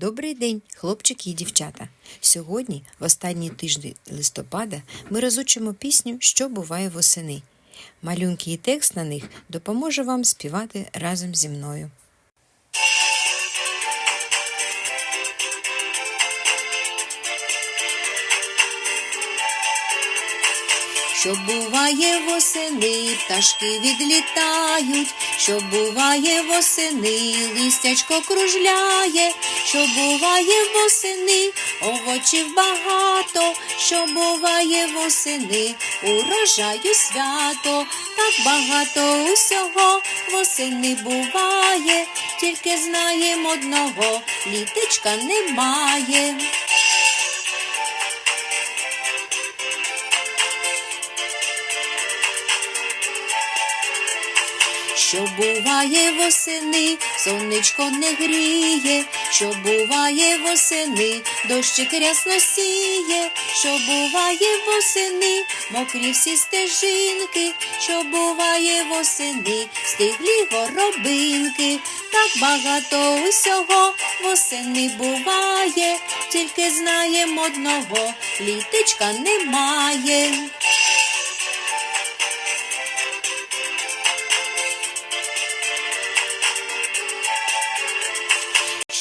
Добрий день, хлопчики і дівчата. Сьогодні, в останній тиждень листопада, ми розучимо пісню Що буває восени. Малюнки і текст на них допоможе вам співати разом зі мною. Що буває восени, пташки відлітають, що буває восени, листячко кружляє, що буває восени, овочів багато, що буває восени, урожаю свято, так багато усього восени буває, тільки знаєм одного, літечка немає. Що буває восени, сонечко не гріє, що буває восени, дощик рясно сіє, що буває восени, мокрі всі стежинки, що буває восени, стиглі горобинки, так багато усього восени буває, тільки знаєм одного, літечка немає.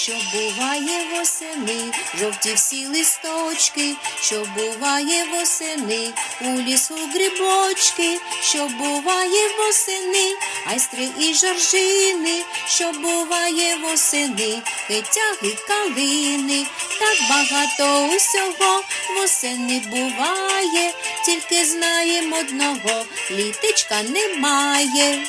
Що буває восени, жовті всі листочки, що буває восени, у лісу грибочки, що буває восени, айстри і жоржини, що буває восени, хитяги калини, так багато усього восени буває, тільки знаєм одного, літечка немає.